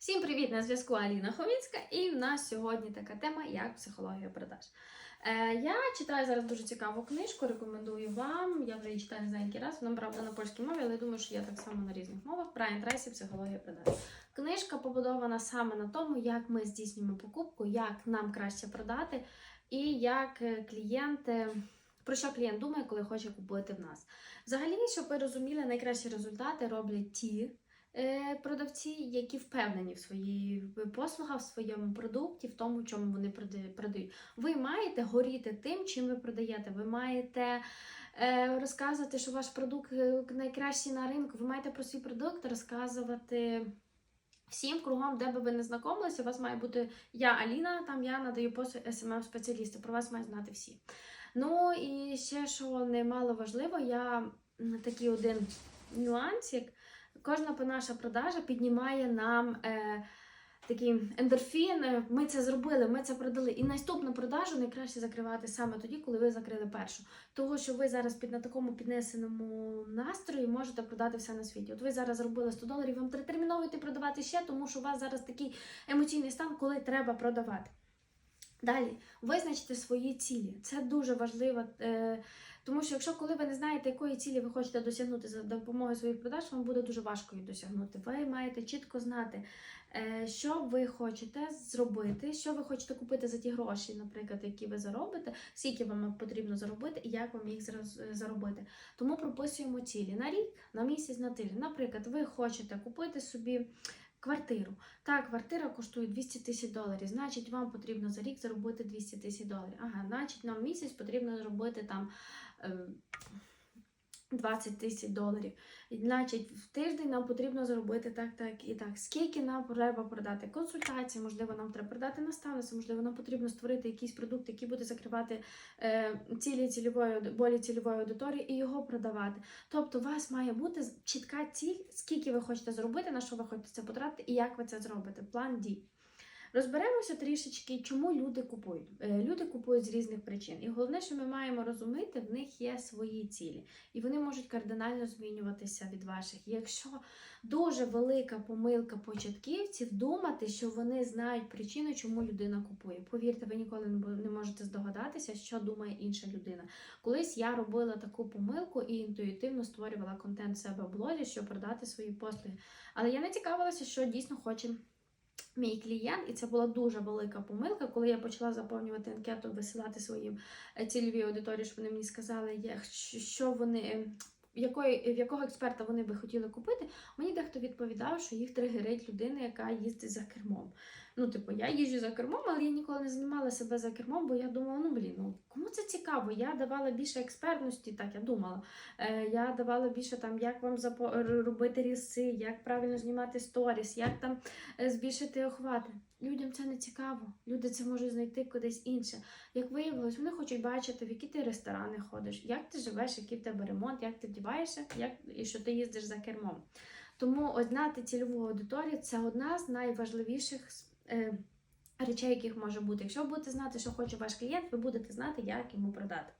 Всім привіт! На зв'язку Аліна Ховінська, і в нас сьогодні така тема, як психологія продаж. Е, я читаю зараз дуже цікаву книжку, рекомендую вам. Я вже її читаю не знаю який раз, вона правда на польській мові, але думаю, що є так само на різних мовах. Брайан Трейсі Психологія продаж. Книжка побудована саме на тому, як ми здійснюємо покупку, як нам краще продати, і як е, клієнт. е, Про що клієнт думає, коли хоче купувати в нас? Взагалі, щоб ви розуміли, найкращі результати роблять ті продавці, які впевнені в своїй послугах, в своєму продукті, в тому, чому вони продають. Ви маєте горіти тим, чим ви продаєте. Ви маєте е, розказувати, що ваш продукт е, найкращий на ринку. Ви маєте про свій продукт розказувати. Всім кругом, де би ви не знайомилися, у вас має бути я Аліна, там я надаю послуги смм спеціаліста Про вас мають знати всі. Ну і ще що немало важливо, я такий один нюансик. Кожна наша продажа піднімає нам е, такий ендорфін. е, Ми це зробили, ми це продали. І наступну продажу найкраще закривати саме тоді, коли ви закрили першу. Того, що ви зараз під на такому піднесеному настрої можете продати все на світі. От ви зараз зробили 100 доларів, вам йти продавати ще, тому що у вас зараз такий емоційний стан, коли треба продавати. Далі визначте свої цілі. Це дуже важливо. Е, тому що якщо коли ви не знаєте, якої цілі ви хочете досягнути за допомогою своїх продаж, вам буде дуже важко їх досягнути. Ви маєте чітко знати, е, що ви хочете зробити, що ви хочете купити за ті гроші, наприклад, які ви заробите, скільки вам потрібно заробити і як вам їх заробити. Тому прописуємо цілі на рік, на місяць, на тиждень. Наприклад, ви хочете купити собі. Квартиру. Так, квартира коштує 200 тисяч доларів. Значить, вам потрібно за рік заробити 200 тисяч доларів. Ага, значить, нам місяць потрібно зробити там 20 тисяч доларів. Значить, в тиждень нам потрібно зробити так, так і так. Скільки нам треба продати консультації, можливо, нам треба продати наставництво, можливо, нам потрібно створити якийсь продукт, який буде закривати е, цілі цільової болі цільової аудиторії і його продавати. Тобто, у вас має бути чітка ціль, скільки ви хочете зробити, на що ви хочете це потратити і як ви це зробите. План дій. Розберемося трішечки, чому люди купують. Е, Люди купують з різних причин. І головне, що ми маємо розуміти, в них є свої цілі, і вони можуть кардинально змінюватися від ваших. Якщо дуже велика помилка початківців, думати, що вони знають причину, чому людина купує. Повірте, ви ніколи не можете здогадатися, що думає інша людина. Колись я робила таку помилку і інтуїтивно створювала контент в себе в блозі, щоб продати свої послуги. Але я не цікавилася, що дійсно хоче мій клієнт, і це була дуже велика помилка, коли я почала заповнювати анкету, висилати своїм е, цільовій аудиторії, щоб вони мені сказали, що вони. е, Якої, в якого експерта вони би хотіли купити, мені дехто відповідав, що їх тригерить людина, яка їздить за кермом. Ну, типу, я їжджу за кермом, але я ніколи не знімала себе за кермом, бо я думала, ну блін, ну кому це цікаво? Я давала більше експертності, так я думала. Е, я давала більше там, як вам запо- робити ріси, як правильно знімати сторіс, як там е, збільшити охвати. Людям це не цікаво. Люди це можуть знайти кудись інше. Як виявилось, вони хочуть бачити, в які ти ресторани ходиш, як ти живеш, який в тебе ремонт, як ти вдіваєшся, як і що ти їздиш за кермом. Тому от знати цільову аудиторію це одна з найважливіших речей, яких може бути. Якщо ви будете знати, що хоче ваш клієнт, ви будете знати, як йому продати.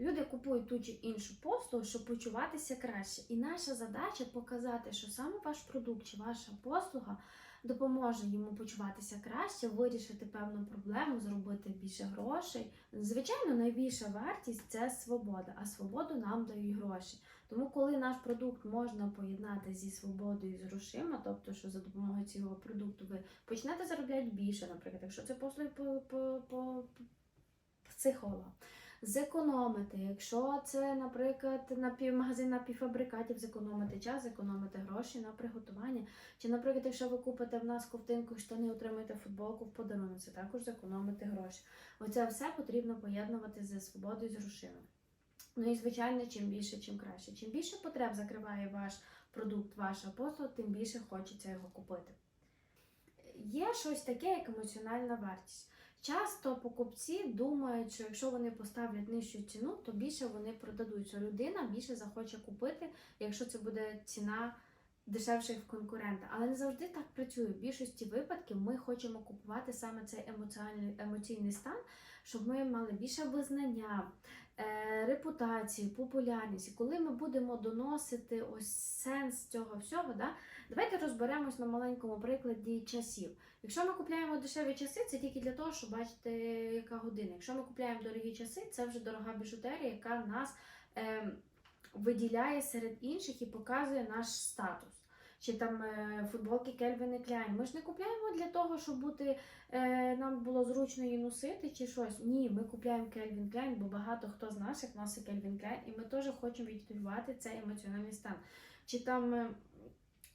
Люди купують ту чи іншу послугу, щоб почуватися краще. І наша задача показати, що саме ваш продукт чи ваша послуга допоможе йому почуватися краще, вирішити певну проблему, зробити більше грошей. Звичайно, найбільша вартість це свобода, а свободу нам дають гроші. Тому, коли наш продукт можна поєднати зі свободою з грошима, тобто, що за допомогою цього продукту ви почнете заробляти більше, наприклад, якщо це послуги по, по, по, по психолога. Зекономити, якщо це, наприклад, напів- магазин напівфабрикатів, зекономити час, зекономити гроші на приготування. Чи, наприклад, якщо ви купите в нас ковтинку штани, отримаєте футболку в подарунок, це також зекономити гроші. Оце все потрібно поєднувати зі свободою з грошима. Ну і звичайно, чим більше, чим краще. Чим більше потреб закриває ваш продукт, ваша послуга, тим більше хочеться його купити. Є щось таке, як емоціональна вартість. Часто покупці думають, що якщо вони поставлять нижчу ціну, то більше вони продадуть. Що людина більше захоче купити, якщо це буде ціна дешевших конкурента. Але не завжди так працює. В більшості випадків ми хочемо купувати саме цей емоційний стан, щоб ми мали більше визнання, репутацію, популярність. І коли ми будемо доносити ось сенс цього всього, да, давайте розберемось на маленькому прикладі часів. Якщо ми купляємо дешеві часи, це тільки для того, щоб бачити, яка година. Якщо ми купляємо дорогі часи, це вже дорога біжутерія, яка нас е, виділяє серед інших і показує наш статус. Чи там е, футболки Кельвін і Кляйн. Ми ж не купляємо для того, щоб бути е, нам було зручно її носити чи щось. Ні, ми купляємо Кельвін Кляйн, бо багато хто з наших носить Кельвін Кляйн, і ми теж хочемо відчувати цей емоціональний стан. Чи там е,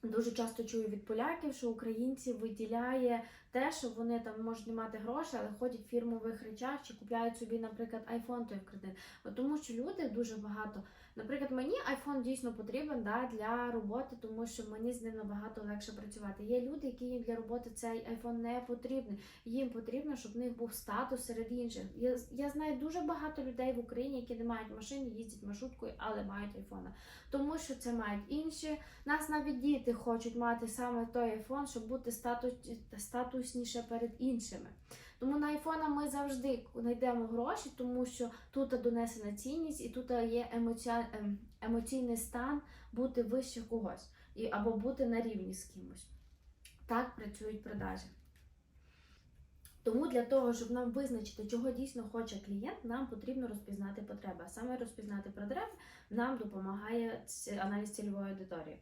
дуже часто чую від поляків, що українці виділяє те, що вони там можуть не мати грошей, але ходять в фірмових речах чи купляють собі, наприклад, айфон той в кредит. От Тому що люди дуже багато. Наприклад, мені айфон дійсно потрібен да, для роботи, тому що мені з ним набагато легше працювати. Є люди, які їм для роботи цей айфон не потрібний. Їм потрібно, щоб в них був статус серед інших. Я, я знаю дуже багато людей в Україні, які не мають машини, їздять маршруткою, але мають айфона. Тому що це мають інші. Нас навіть діти хочуть мати саме той айфон, щоб бути статус, статусніше перед іншими. Тому на айфона ми завжди знайдемо гроші, тому що тут донесена цінність і тут є емоці... ем, емоційний стан бути вище когось і, або бути на рівні з кимось. Так працюють продажі. Тому для того, щоб нам визначити, чого дійсно хоче клієнт, нам потрібно розпізнати потреби. А саме розпізнати потреби нам допомагає аналіз цільової аудиторії.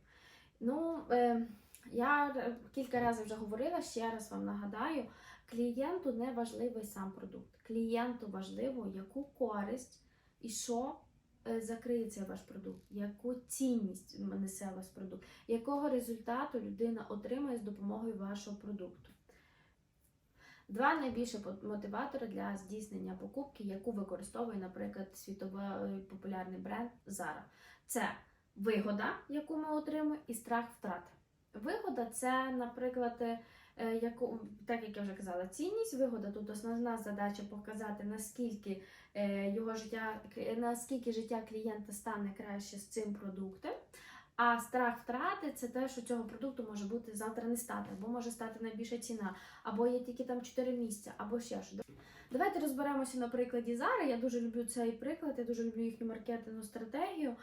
Ну, е, я кілька разів вже говорила, ще раз вам нагадаю, клієнту не важливий сам продукт. Клієнту важливо, яку користь і що е, закриє цей ваш продукт, яку цінність несе ваш продукт, якого результату людина отримає з допомогою вашого продукту. Два найбільші мотиватори для здійснення покупки, яку використовує, наприклад, світовий популярний бренд Zara. Це вигода, яку ми отримуємо, і страх втрати. Вигода це, наприклад, е, яку, так як я вже казала, цінність. Вигода тут основна задача показати, наскільки е, його життя, наскільки життя клієнта стане краще з цим продуктом. А страх втрати це те, що цього продукту може бути завтра не стати, або може стати найбільша ціна, або є тільки там 4 місця, або ще щось. Давайте розберемося на прикладі Зари. Я дуже люблю цей приклад, я дуже люблю їхню маркетингову стратегію,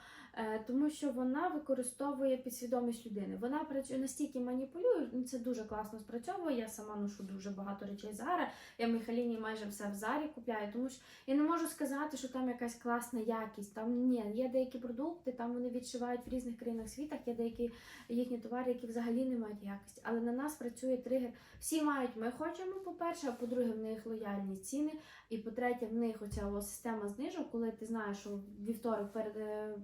тому що вона використовує підсвідомість людини. Вона працює настільки маніпулює, ну, це дуже класно спрацьовує. Я сама ношу дуже багато речей Зари. Я в Михайліні майже все в Зарі купляю, тому що я не можу сказати, що там якась класна якість. Там ні, є деякі продукти, там вони відшивають в різних країнах світу, є деякі їхні товари, які взагалі не мають якості. Але на нас працює тригер. Всі мають, ми хочемо, по-перше, а по-друге, в них лояльні ціни. І по-третє, в них оця система знижок, коли ти знаєш, що вівторок перед е,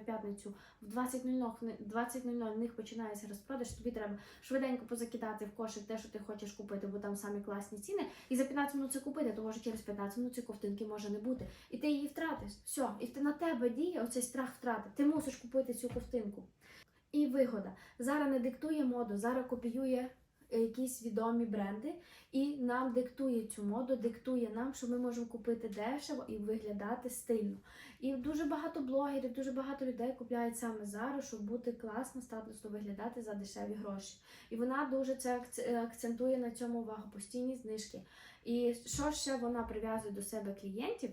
Чорною п'ятницю в 20.00 в ни- 20.00 в них починається розпродаж, тобі треба швиденько позакидати в кошик те, що ти хочеш купити, бо там самі класні ціни, і за 15 минут це купити, тому що через 15 минут цієї ковтинки може не бути. І ти її втратиш. Все, і на тебе діє оцей страх втрати. Ти мусиш купити цю ковтинку. І вигода. Зараз не диктує моду, зараз копіює якісь відомі бренди і нам диктує цю моду, диктує нам, що ми можемо купити дешево і виглядати стильно. І дуже багато блогерів, дуже багато людей купляють саме зараз, щоб бути класно, статусно виглядати за дешеві гроші. І вона дуже це е, акцентує на цьому увагу, постійні знижки. І що ще вона прив'язує до себе клієнтів?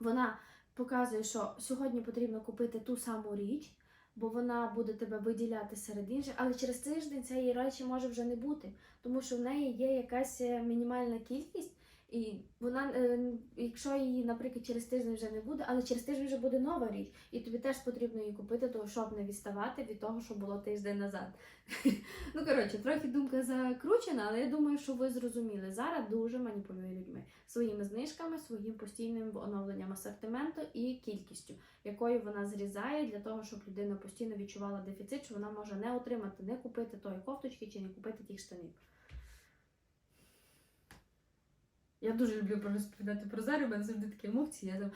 Вона показує, що сьогодні потрібно купити ту саму річ, бо вона буде тебе виділяти серед інших, але через тиждень цієї речі може вже не бути, тому що в неї є якась е, мінімальна кількість, і вона, е, якщо її, наприклад, через тиждень вже не буде, але через тиждень вже буде нова річ, і тобі теж потрібно її купити, того, щоб не відставати від того, що було тиждень назад. Ну, коротше, трохи думка закручена, але я думаю, що ви зрозуміли. Зараз дуже маніпулює людьми своїми знижками, своїм постійним оновленням асортименту і кількістю, якою вона зрізає для того, щоб людина постійно відчувала дефіцит, що вона може не отримати, не купити тої кофточки чи не купити тих штанів. Я дуже люблю розповідати про Зарю, мене завжди такі емоції. Я там...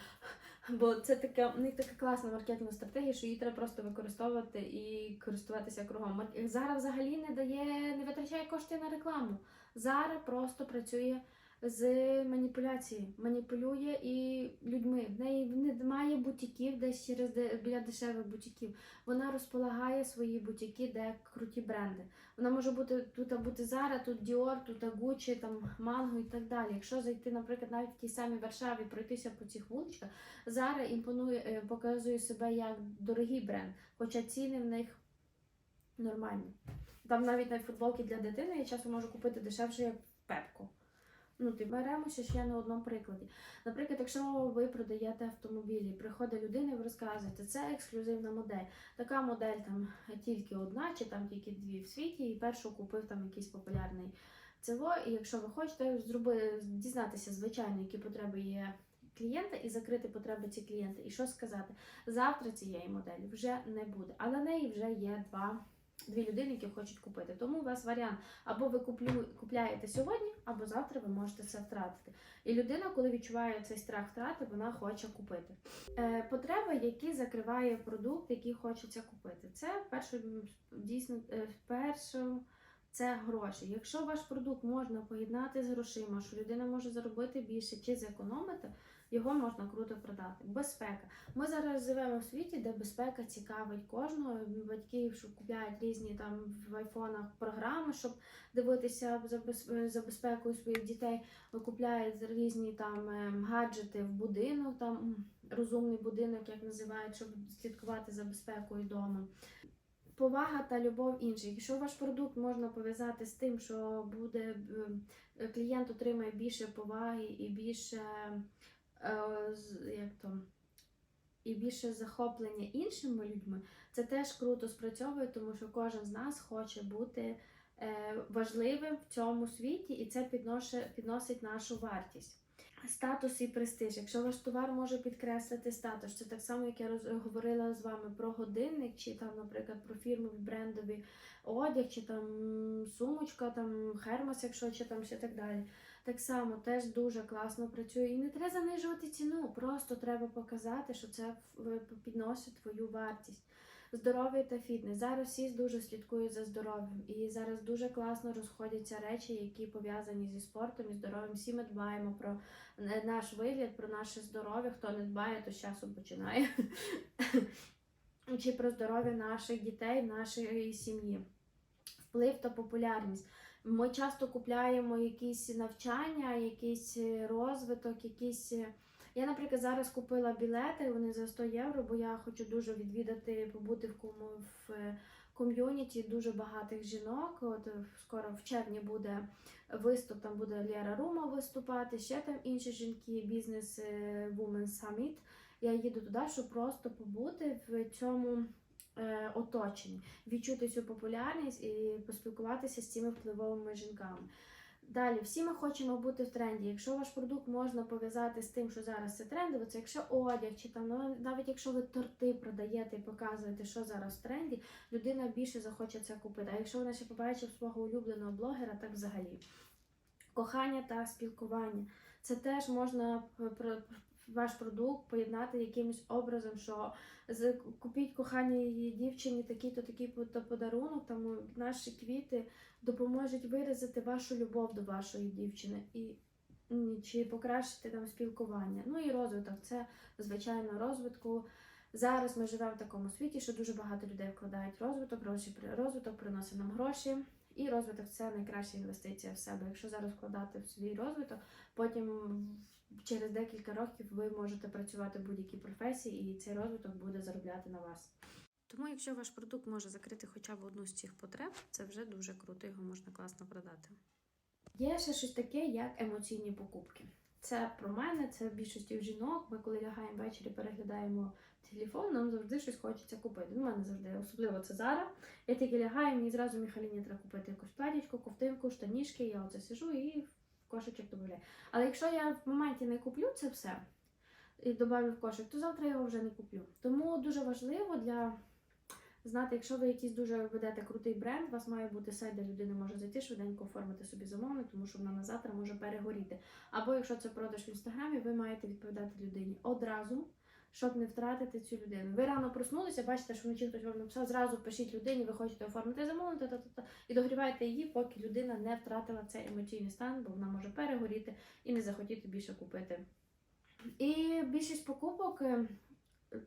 Бо це така, в них така класна маркетингова стратегія, що її треба просто використовувати і користуватися кругом. Зара взагалі не дає, не витрачає кошти на рекламу. Зара просто працює з маніпуляції, маніпулює і людьми. В неї немає бутіків десь через біля дешевих бутіків. Вона розполагає свої бутіки, де круті бренди. Вона може бути тут бути Zara, тут Dior, тут Gucci, там Mango і так далі. Якщо зайти, наприклад, навіть в тій самій Варшаві, пройтися по цих вуличках, Zara імпонує, е, показує себе як дорогий бренд, хоча ціни в них нормальні. Там навіть на футболки для дитини я часом можу купити дешевше, як в Пепко. Ну, ти беремося ще на одному прикладі. Наприклад, якщо ви продаєте автомобілі, приходить людина і ви розказуєте, це ексклюзивна модель. Така модель там тільки одна, чи там тільки дві в світі, і першу купив там якийсь популярний цево. І якщо ви хочете зроби, дізнатися, звичайно, які потреби є клієнта, і закрити потреби ці клієнта. І що сказати? Завтра цієї моделі вже не буде, а на неї вже є два. Дві людини, які хочуть купити. Тому у вас варіант або ви куплю, купляєте сьогодні, або завтра ви можете це втратити. І людина, коли відчуває цей страх втрати, вона хоче купити. Е, потреби, які закриває продукт, який хочеться купити. Це перше дійсно е, перше. Це гроші. Якщо ваш продукт можна поєднати з грошима, що людина може заробити більше чи зекономити, його можна круто продати. Безпека. Ми зараз живемо в світі, де безпека цікавить кожного. Батьків, що купляють різні там в айфонах програми, щоб дивитися за безпекою своїх дітей. Купляють різні там ем, гаджети в будинок, там розумний будинок, як називають, щоб слідкувати за безпекою вдома. Повага та любов інших. Якщо ваш продукт можна пов'язати з тим, що буде е, клієнт отримає більше поваги і більше як то, і більше захоплення іншими людьми, це теж круто спрацьовує, тому що кожен з нас хоче бути е, важливим в цьому світі, і це підносить нашу вартість. Статус і престиж. Якщо ваш товар може підкреслити статус, це так само, як я роз- говорила з вами про годинник, чи там, наприклад, про фірмові брендові одяг, чи там сумочка, там хермос, якщо чи там ще так далі. Так само теж дуже класно працює. І не треба занижувати ціну, просто треба показати, що це підносить твою вартість. Здоров'я та фітнес. Зараз всі дуже слідкують за здоров'ям, і зараз дуже класно розходяться речі, які пов'язані зі спортом і здоров'ям. Всі ми дбаємо про е, наш вигляд, про наше здоров'я. Хто не дбає, то з часом починає. Чи про здоров'я наших дітей, нашої сім'ї. Вплив та популярність. Ми часто купляємо якісь навчання, якийсь е, розвиток, якісь. е, Я, наприклад, зараз купила білети, вони за 100 євро, бо я хочу дуже відвідати, побути в кому в е, ком'юніті дуже багатих жінок. От скоро в червні буде виступ, там буде Лєра Рума виступати, ще там інші жінки, бізнес Women Summit. Я їду туди, щоб просто побути в цьому оточенні, відчути цю популярність і поспілкуватися з цими впливовими жінками. Далі, всі ми хочемо бути в тренді. Якщо ваш продукт можна пов'язати з тим, що зараз це трендово, це якщо одяг, чи там ну, навіть якщо ви торти продаєте і показуєте, що зараз в тренді, людина більше захоче це купити. А якщо вона ще побачить свого улюбленого блогера, так взагалі. Кохання та спілкування. Це теж можна про ваш продукт поєднати якимось образом, що купіть коханій дівчині такий-то такий то подарунок, там наші квіти допоможуть виразити вашу любов до вашої дівчини і чи покращити там спілкування. Ну і розвиток це звичайно розвитку. Зараз ми живемо в такому світі, що дуже багато людей вкладають розвиток, гроші розвиток приносить нам гроші. І розвиток це найкраща інвестиція в себе. Якщо зараз вкладати в свій розвиток, потім через декілька років ви можете працювати в будь-якій професії, і цей розвиток буде заробляти на вас. Тому, якщо ваш продукт може закрити хоча б одну з цих потреб, це вже дуже круто, його можна класно продати. Є ще щось таке, як емоційні покупки. Це про мене, це в більшості жінок. Ми коли лягаємо ввечері, переглядаємо телефон, нам завжди щось хочеться купити. У мене завжди, особливо це зараз. Я тільки лягаю, мені зразу Міхаліні треба купити якусь платічку, ковтинку, штанішки, я оце сижу і кошечок додаю. Але якщо я в моменті не куплю це все і додаю в кошик, то завтра я його вже не куплю. Тому дуже важливо для знати, якщо ви якийсь дуже ведете крутий бренд, у вас має бути сайт, де людина може зайти, швиденько оформити собі замовлення, тому що вона на завтра може перегоріти. Або якщо це продаж в інстаграмі, ви маєте відповідати людині одразу. Щоб не втратити цю людину. Ви рано проснулися, бачите, що вночі хтось вам написав, зразу пишіть людині, ви хочете оформити замовлення, та-та-та, і догрівайте її, поки людина не втратила цей емоційний стан, бо вона може перегоріти і не захотіти більше купити. І більшість покупок е,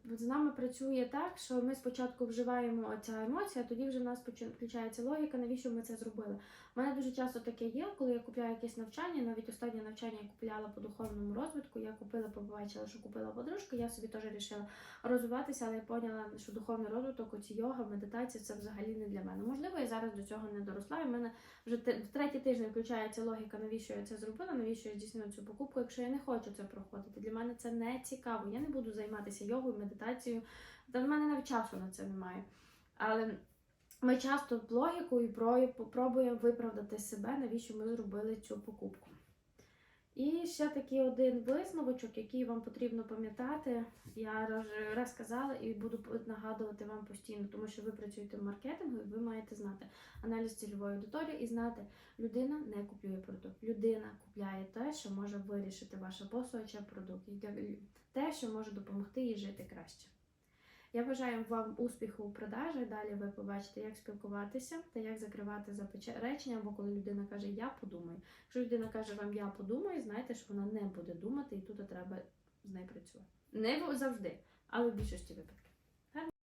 з нами працює так, що ми спочатку вживаємо оця емоція, тоді вже в нас включається логіка, навіщо ми це зробили. У мене дуже часто таке є, коли я купляю якесь навчання, навіть останнє навчання я купляла по духовному розвитку, я купила, побачила, що купила подружка, я собі теж вирішила розвиватися, але я поняла, що духовний розвиток, оці йога, медитація це взагалі не для мене. Можливо, я зараз до цього не доросла. І в мене вже в третій тиждень включається логіка, навіщо я це зробила, навіщо я здійснила цю покупку, якщо я не хочу це проходити. Для мене це не цікаво. Я не буду займатися йогою, медитацією. Та в мене навіть часу на це немає. Але ми часто логікою про- пробуємо виправдати себе, навіщо ми зробили цю покупку. І ще такий один висновочок, який вам потрібно пам'ятати. Я раз казала і буду нагадувати вам постійно, тому що ви працюєте в маркетингу, і ви маєте знати аналіз цільової аудиторії і знати, людина не купує продукт. Людина купляє те, що може вирішити ваша послуга чи продукт, те, що може допомогти їй жити краще. Я бажаю вам успіху у продажі. Далі ви побачите, як спілкуватися та як закривати запече- речення, або коли людина каже Я подумаю. Якщо людина каже вам Я подумаю, знайте, що вона не буде думати, і тут треба з нею працювати. Не завжди, але в більшості випадків.